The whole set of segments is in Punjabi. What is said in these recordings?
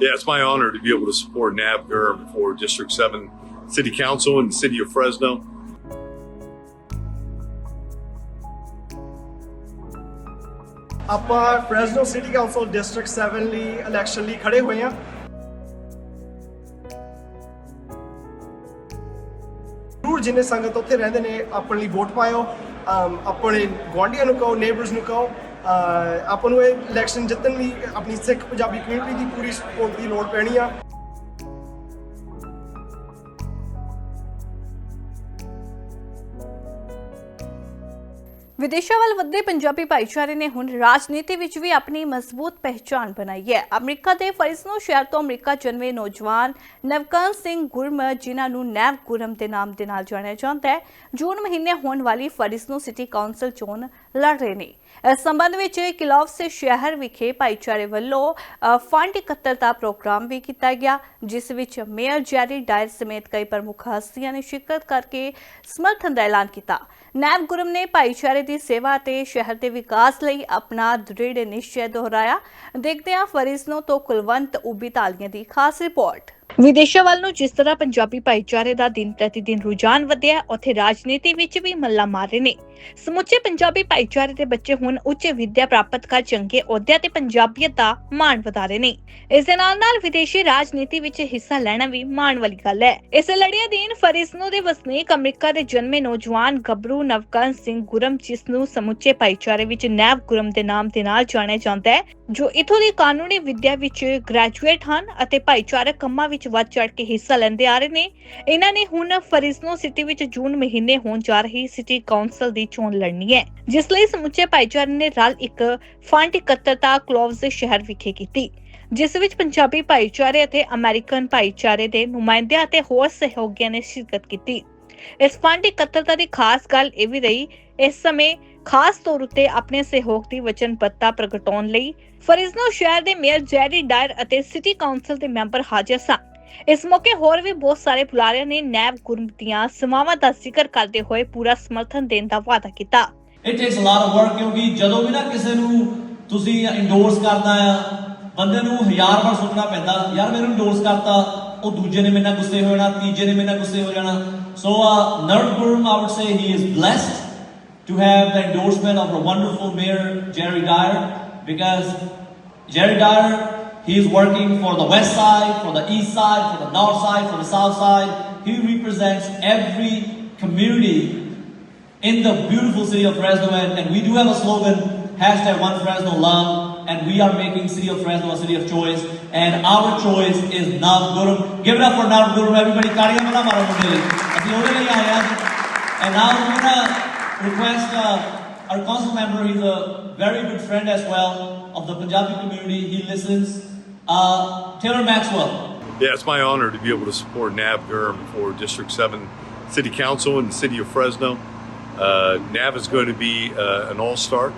Yeah, it's my honor to be able to support Nav Gurm for District 7 City Council in the city of Fresno. ਆਪਾਂ ਫ੍ਰੈਸਨੋ ਸਿਟੀ ਕਾਉਂਸਲ ਡਿਸਟ੍ਰਿਕਟ 7 ਲਈ ਇਲੈਕਸ਼ਨ ਲਈ ਖੜੇ ਹੋਏ ਹਾਂ ਜ਼ਰੂਰ ਜਿੰਨੇ ਸੰਗਤ ਉੱਥੇ ਰਹਿੰਦੇ ਨੇ ਆਪਣੇ ਲਈ ਵੋਟ ਪਾਇਓ ਅਮ, ਆਪਣੇ ਗੁਆਂਢੀਆਂ ਨੂੰ ਕਹੋ ਨੇਬਰਸ ਨੂੰ ਕਹੋ ਅ, ਆਪਾਂ ਨੂੰ ਇਹ ਇਲੈਕਸ਼ਨ ਜਿੱਤਣ ਲਈ ਆਪਣੀ ਸਿੱਖ ਪੰਜਾਬੀ ਕਮਿਊਨਿਟੀ ਦੀ ਪੂਰੀ ਸਪੋਰਟ ਦੀ ਲੋੜ ਪੈਣੀ ਆ। ਵਿਦੇਸ਼ਾਂ ਵੱਲ ਵੱਧਦੇ ਪੰਜਾਬੀ ਭਾਈਚਾਰੇ ਨੇ ਹੁਣ ਰਾਜਨੀਤੀ ਵਿੱਚ ਵੀ ਆਪਣੀ ਮਜ਼ਬੂਤ ਪਹਿਚਾਣ ਬਣਾਈ ਹੈ। ਅਮਰੀਕਾ ਦੇ ਫਰਿਸਨੋ ਸ਼ਹਿਰ ਤੋਂ ਅਮਰੀਕਾ ਜਨਮੇ ਨੌਜਵਾਨ ਨਵਕਰਨ ਸਿੰਘ ਗੁਰਮ ਜਿਨ੍ਹਾਂ ਨੂੰ ਨੈਵ ਗੁਰਮ ਦੇ ਨਾਮ ਦੇ ਨਾਲ ਜਾਣਿਆ ਜਾਂਦਾ ਹੈ ਜੂਨ ਮਹੀਨੇ ਹੋਣ ਵਾਲੀ ਫਰਿਸਨੋ ਸਿਟੀ ਕਾਉਂਸਲ ਚੋਣ ਲੜ ਰਹੇ ਨੇ। ਇਸ ਸੰਬੰਧ ਵਿੱਚ ਕਿਲੌਫਸ ਸ਼ਹਿਰ ਵਿਖੇ ਭਾਈਚਾਰੇ ਵੱਲੋਂ ਅ, ਫੰਡ ਇਕੱਤਰਤਾ ਪ੍ਰੋਗਰਾਮ ਵੀ ਕੀਤਾ ਗਿਆ ਜਿਸ ਵਿੱਚ ਮੇਅਰ ਜੈਰੀ ਡਾਇਰ ਸਮੇਤ ਕਈ ਪ੍ਰਮੁੱਖ ਹਸਤੀਆਂ ਨੇ ਸ਼ਿਰਕਤ ਕਰਕੇ ਸਮਰਥਨ ਦਾ ਐਲਾਨ ਕੀਤਾ। ਨੈਵ ਗੁਰਮ ਨੇ ਭਾਈਚਾਰੇ ਦੀ ਸੇਵਾ ਤੇ ਸ਼ਹਿਰ ਦੇ ਵਿਕਾਸ ਲਈ ਆਪਣਾ ਦ੍ਰਿੜ ਨਿਸ਼ਚੈ ਦੁਹਰਾਇਆ। ਦੇਖਦੇ ਹਾਂ ਫਰੀਸਨੋ ਤੋਂ ਕੁਲਵੰਤ ਉਬੀ ਤਾਲੀਆਂ ਦੀ ਖਾਸ ਰਿਪੋਰਟ। ਵਿਦੇਸ਼ਾਂ ਵੱਲ ਨੂੰ ਜਿਸ ਤਰ੍ਹਾਂ ਪੰਜਾਬੀ ਭਾਈਚਾਰੇ ਦਾ ਦਿਨ ਪ੍ਰਤੀ ਦਿਨ ਰੁਝਾਨ ਵਧਿਆ ਹੈ, ਉੱਥੇ ਰਾਜਨੀਤੀ ਵਿੱਚ ਵੀ ਮੱਲਾ ਮਾਰ ਨੇ। ਸਮੁੱਚੇ ਪੰਜਾਬੀ ਭਾਈਚਾਰੇ ਦੇ ਬੱਚੇ ਹੁਣ ਉੱਚ ਵਿੱਦਿਆ ਪ੍ਰਾਪਤ ਕਰ ਚੰਗੇ ਅਹੁਦਿਆਂ ਤੇ ਪੰਜਾਬੀਅਤ ਦਾ ਮਾਣ ਵਧਾ ਰਹੇ ਨੇ। ਇਸ ਦੇ ਨਾਲ ਨਾਲ ਵਿਦੇਸ਼ੀ ਰਾਜਨੀਤੀ ਵਿੱਚ ਹਿੱਸਾ ਲੈਣਾ ਵੀ ਮਾਣ ਵਾਲੀ ਗੱਲ ਹੈ। ਇਸ ਲੜੀ ਅਧੀਨ ਫਰਿਸਨੋ ਦੇ ਵਸਨੀਕ ਅਮਰੀਕਾ ਦੇ ਜਨਮੇ ਨੌਜਵਾਨ ਗੱਭਰੂ ਨਵਕਰਨ ਸਿੰਘ ਗੁਰਮ ਜਿਸ ਨੂੰ ਸਮੁੱਚੇ ਭਾਈਚਾਰੇ ਵਿੱਚ ਨੈਬ ਗੁਰਮ ਦੇ ਨਾਮ ਦੇ ਨਾਲ ਜਾਣਿਆ ਜਾਂਦਾ ਹੈ ਜੋ ਇਥੋਂ ਦੀ ਕਾਨੂੰਨੀ ਵਿੱਦਿਆ ਵਿੱਚ ਗ੍ਰੈਜੂਏਟ ਹਨ ਅਤੇ ਭਾਈਚਾਰਕ ਕੰਮਾਂ ਵਿੱਚ ਵੱਧ ਚੜ ਕੇ ਹਿੱਸਾ ਲੈਂਦੇ ਆ ਰਹੇ ਨੇ। ਇਹਨਾਂ ਨੇ ਹੁਣ ਫਰਿਜ਼ਨੋ ਸਿਟੀ ਵਿੱਚ ਜੂਨ ਮਹੀਨੇ ਹੋਣ ਜਾ ਰਹੀ ਸਿਟੀ ਕਾਉਂਸਲ ਦੀ ਚੋਣ ਲੜਨੀ ਹੈ, ਜਿਸ ਲਈ ਸਮੁੱਚੇ ਭਾਈਚਾਰੇ ਨੇ ਰਲ ਇੱਕ ਫੰਡ ਇਕੱਤਰਤਾ ਕਲੌਵਜ਼ ਸ਼ਹਿਰ ਵਿਖੇ ਕੀਤੀ, ਜਿਸ ਵਿੱਚ ਪੰਜਾਬੀ ਭਾਈਚਾਰੇ ਅਤੇ ਅਮਰੀਕਨ ਭਾਈਚਾਰੇ ਦੇ ਨੁਮਾਇੰਦਿਆਂ ਅਤੇ ਹੋਰ ਸਹਿਯੋਗੀਆਂ ਨੇ ਸ਼ਿਰਕਤ ਕੀਤੀ। ਇਸ ਫੰਡ ਇਕੱਤਰਤਾ ਦੀ ਖਾਸ ਗੱਲ ਇਹ ਵੀ ਰਹੀ, ਇਸ ਸਮੇਂ ਖਾਸ ਤੌਰ ਉਤੇ ਆਪਣੇ ਸਹਿਯੋਗ ਦੀ ਵਚਨਬੱਧਤਾ ਪ੍ਰਗਟਾਉਣ ਲਈ ਫਰਿਜ਼ਨੋ ਸ਼ਹਿਰ ਦੇ ਮੇਅਰ ਜੈਰੀ ਡਾਇਰ ਅਤੇ ਸਿਟੀ ਕਾਉਂਸਲ ਦੇ ਮੈਂਬਰ ਹਾਜ਼ਰ ਸਨ। ਇਸ ਮੌਕੇ ਹੋਰ ਵੀ ਬਹੁਤ ਸਾਰੇ ਬੁਲਾਰਿਆਂ ਨੇ ਨੈਬ ਗੁਰਮ ਦੀਆਂ ਸਮਾਵਾਂ ਦਾ ਜ਼ਿਕਰ ਕਰਦੇ ਹੋਏ ਪੂਰਾ ਸਮਰਥਨ ਦੇਣ ਦਾ ਵਾਅਦਾ ਕੀਤਾ। It takes a lot of work ਕਿਉਂਕਿ ਜਦੋਂ ਵੀ ਨਾ ਕਿਸੇ ਨੂੰ ਤੁਸੀਂ ਇੰਡੋਰਸ ਕਰਦਾ ਆ, ਬੰਦੇ ਨੂੰ ਹਜ਼ਾਰ ਵਾਰ ਸੋਚਣਾ ਪੈਂਦਾ, ਯਾਰ ਮੈਨੂੰ ਇੰਡੋਰਸ ਕਰਤਾ, ਉਹ ਦੂਜੇ ਨੇ ਮੇਰੇ ਨਾਲ ਗੁੱਸੇ ਹੋ ਜਾਣਾ, ਤੀਜੇ ਨੇ ਮੇਰੇ ਨਾਲ ਗੁੱਸੇ ਹੋ ਜਾਣਾ। ਸੋ ਨਰਡ ਗੁਰਮ ਆਈ would say he is blessed to have the endorsement of a wonderful mayor, Jerry Dyer, because Jerry Dyer He's working for the west side, for the east side, for the north side, for the south side. He represents every community in the beautiful city of Fresno. And, and we do have a slogan, hashtag one Fresno love. And we are making city of Fresno a city of choice. And our choice is Nav Gurum. Give it up for Nav Gurum, everybody. And now I'm going to request uh, our council member, he's a very good friend as well of the Punjabi community. He listens uh, Taylor Maxwell. Yeah, it's my honor to be able to support Nav Gurm for District 7 City Council in the city of Fresno. Uh, Nav is going to be uh, an all star,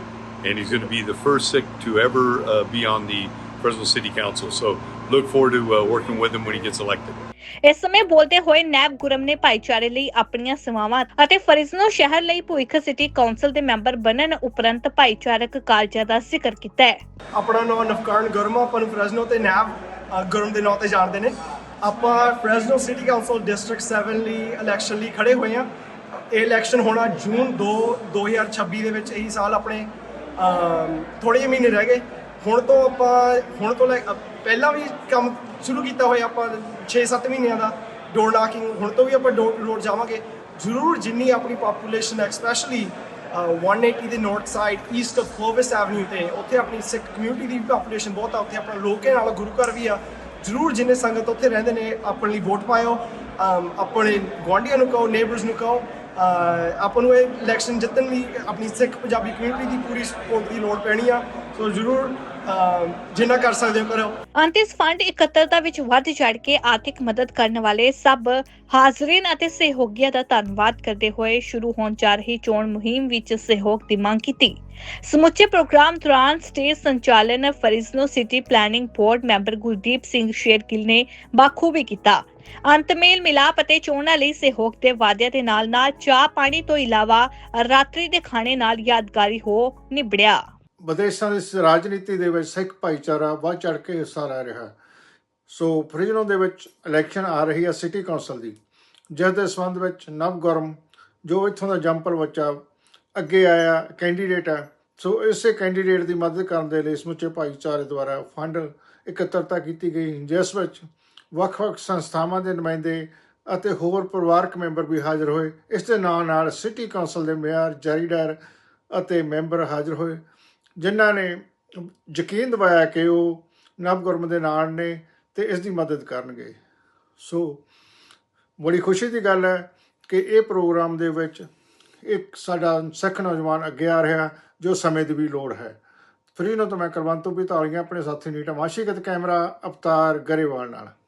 and he's going to be the first Sikh to ever uh, be on the Fresno City Council. So look forward to uh, working with him when he gets elected. ਇਸ ਸਮੇਂ ਬੋਲਦੇ ਹੋਏ ਨੈਬ ਗੁਰਮ ਨੇ ਭਾਈਚਾਰੇ ਲਈ ਆਪਣੀਆਂ ਸੇਵਾਵਾਂ ਅਤੇ ਫਰਿਜ਼ਨੋ ਸ਼ਹਿਰ ਲਈ ਭੁਇਖ ਸਿਟੀ ਕਾਉਂਸਲ ਦੇ ਮੈਂਬਰ ਬਣਨ ਉਪਰੰਤ ਭਾਈਚਾਰਕ ਕਾਰਜਾਂ ਦਾ ਜ਼ਿਕਰ ਕੀਤਾ ਹੈ। ਆਪਣਾ ਨਾਮ ਨਵਕਰਨ ਗੁਰਮ ਆ, ਆਪਾਂ ਨੂੰ ਫ੍ਰੈਸਨੋ ਤੇ ਨੈਬ ਅ, ਗੁਰਮ ਦੇ ਨਾਂ ਤੇ ਜਾਣਦੇ ਨੇ। ਆਪਾਂ ਫ੍ਰੈਸਨੋ ਸਿਟੀ ਕਾਉਂਸਲ ਡਿਸਟ੍ਰਿਕਟ 7 ਲਈ ਇਲੈਕਸ਼ਨ ਲਈ ਖੜੇ ਹੋਏ ਆ ਇਹ ਇਲੈਕਸ਼ਨ ਹੋਣਾ ਜੂਨ 2 2026 ਦੇ ਵਿੱਚ ਇਹੀ ਸਾਲ ਆਪਣੇ ਥੋੜੇ ਜਿਹੇ ਮਹੀਨੇ ਰਹਿ ਗਏ। ਹੁਣ ਤੋਂ ਆਪਾਂ, ਹੁਣ ਤੋਂ ਲੈ ਪਹਿਲਾਂ ਵੀ ਕੰਮ ਸ਼ੁਰੂ ਕੀਤਾ ਹੋਇਆ ਆਪਾਂ 6-7 ਮਹੀਨਿਆਂ ਦਾ ਡੋਰ ਨਾਕਿੰਗ ਹੁਣ ਤੋਂ ਵੀ ਆਪਾਂ ਡੋਰ ਟੂ ਡੋਰ ਜਾਵਾਂਗੇ। ਜ਼ਰੂਰ ਜਿੰਨੀ ਆਪਣੀ ਪਾਪੂਲੇਸ਼ਨ ਐਕਸਪੈਸ਼ਲੀ 180 ਦੇ north side east of Clovis Avenue ਤੇ, ਉੱਥੇ ਆਪਣੀ ਸਿੱਖ ਕਮਿਊਨਿਟੀ ਦੀ ਪਾਪੂਲੇਸ਼ਨ ਬਹੁਤ ਆ, ਉੱਥੇ ਆਪਣਾ ਲੋਕੇ ਨਾਲ ਗੁਰੂ ਘਰ ਵੀ ਆ। ਜ਼ਰੂਰ ਜਿੰਨੇ ਸੰਗਤ ਉੱਥੇ ਰਹਿੰਦੇ ਨੇ, ਆਪਣੇ ਲਈ ਵੋਟ ਪਾਇਓ ਆਪਣੇ ਗੁਆਂਢੀਆਂ ਨੂੰ ਕਹੋ ਨੇਬਰਸ ਨੂੰ ਕਹੋ ਆਪਾਂ ਨੂੰ ਇਹ ਇਲੈਕਸ਼ਨ ਜਿੱਤਣ ਲਈ ਆਪਣੀ ਸਿੱਖ ਪੰਜਾਬੀ ਕਮਿਊਨਿਟੀ ਦੀ ਪੂਰੀ ਸਪੋਰਟ ਦੀ ਲੋੜ ਪੈਣੀ ਆ। ਸੋ ਜ਼ਰੂਰ ਜਿੰਨਾ ਕਰ ਸਕਦੇ ਹੋ ਕਰੋ ਅੰਤ ਇਸ ਫੰਡ ਇਕੱਤਰਤਾ ਵਿੱਚ ਵੱਧ ਚੜ ਕੇ ਆਰਥਿਕ ਮਦਦ ਕਰਨ ਵਾਲੇ ਸਭ ਹਾਜ਼ਰੀਨ ਅਤੇ ਸਹਿਯੋਗੀਆਂ ਦਾ ਧੰਨਵਾਦ ਕਰਦੇ ਹੋਏ ਸ਼ੁਰੂ ਹੋਣ ਜਾ ਰਹੀ ਚੋਣ ਮੁਹਿੰਮ ਵਿੱਚ ਸਹਿਯੋਗ ਦੀ ਮੰਗ ਕੀਤੀ। ਸਮੁੱਚੇ ਪ੍ਰੋਗਰਾਮ ਦੌਰਾਨ ਸਟੇਜ ਸੰਚਾਲਨ Fresno city planning board member Gurdeep Singh Shergill ਨੇ ਬਾਖੂਬੀ ਕੀਤਾ। ਅੰਤ ਮੇਲ ਮਿਲਾਪ ਅਤੇ ਚੋਣਾਂ ਲਈ ਸਹਿਯੋਗ ਦੇ ਵਾਅਦਿਆਂ ਦੇ ਨਾਲ ਨਾਲ ਚਾਹ ਪਾਣੀ ਤੋਂ ਇਲਾਵਾ ਰਾਤਰੀ ਦੇ ਖਾਣੇ ਨਾਲ ਯਾਦਗਾਰੀ ਹੋ ਨਿਬੜਿਆ। ਵਿਦੇਸ਼ਾਂ ਦੀ ਰਾਜਨੀਤੀ ਦੇ ਵਿੱਚ ਸਿੱਖ ਭਾਈਚਾਰਾ ਵੱਧ ਚੜ ਕੇ ਹਿੱਸਾ ਲੈ ਰਿਹਾ ਹੈ। ਸੋ ਫਰੀਜ਼ਨੋ ਦੇ ਵਿੱਚ ਇਲੈਕਸ਼ਨ ਆ ਰਹੀ ਹੈ ਸਿਟੀ ਕੌਂਸਲ ਦੀ, ਜਿਸ ਦੇ ਸੰਬੰਧ ਵਿੱਚ ਨਵਗੁਰਮ ਜੋ ਇੱਥੋਂ ਦਾ ਜੰਪਲ ਬੱਚਾ ਅੱਗੇ ਆਇਆ ਕੈਂਡੀਡੇਟ ਹੈ। ਸੋ ਇਸੇ ਕੈਂਡੀਡੇਟ ਦੀ ਮਦਦ ਕਰਨ ਦੇ ਲਈ ਸਮੁੱਚੇ ਭਾਈਚਾਰੇ ਦੁਆਰਾ ਫੰਡ ਇਕੱਤਰਤਾ ਕੀਤੀ ਗਈ, ਜਿਸ ਵਿੱਚ ਵੱਖ-ਵੱਖ ਸੰਸਥਾਵਾਂ ਦੇ ਨੁਮਾਇੰਦੇ ਅਤੇ ਹੋਰ ਪਰਿਵਾਰਕ ਮੈਂਬਰ ਵੀ ਹਾਜ਼ਰ ਹੋਏ। ਇਸ ਦੇ ਨਾਲ ਨਾਲ ਸਿਟੀ ਕੌਂਸਲ ਦੇ ਮੇਅਰ ਜੈਰੀਡਰ ਅਤੇ ਮੈਂਬਰ ਹਾਜ਼ਰ ਹੋਏ। ਜਿਨ੍ਹਾਂ ਨੇ ਯਕੀਨ ਦਿਵਾਇਆ ਕਿ ਉਹ ਨਵਗੁਰਮ ਦੇ ਨਾਲ ਨੇ ਤੇ ਇਸ ਦੀ ਮਦਦ ਕਰਨਗੇ। ਸੋ ਬੜੀ ਖੁਸ਼ੀ ਦੀ ਗੱਲ ਹੈ ਕਿ ਇਹ ਪ੍ਰੋਗਰਾਮ ਦੇ ਵਿੱਚ ਇੱਕ ਸਾਡਾ ਸਿੱਖ ਨੌਜਵਾਨ ਅੱਗੇ ਆ ਰਿਹਾ, ਜੋ ਸਮੇਂ ਦੀ ਵੀ ਲੋੜ ਹੈ। ਫਰੀ ਨੂੰ ਤੋਂ ਮੈਂ ਕੁਲਵੰਤ ਵੀ ਤਾਲੀਆਂ ਆਪਣੇ ਸਾਥੀ ਨੀਟਾ ਮਾਸ਼ੀਗਤ ਕੈਮਰਾ, ਅਵਤਾਰ ਗਰੇਵਾਲ ਨਾਲ।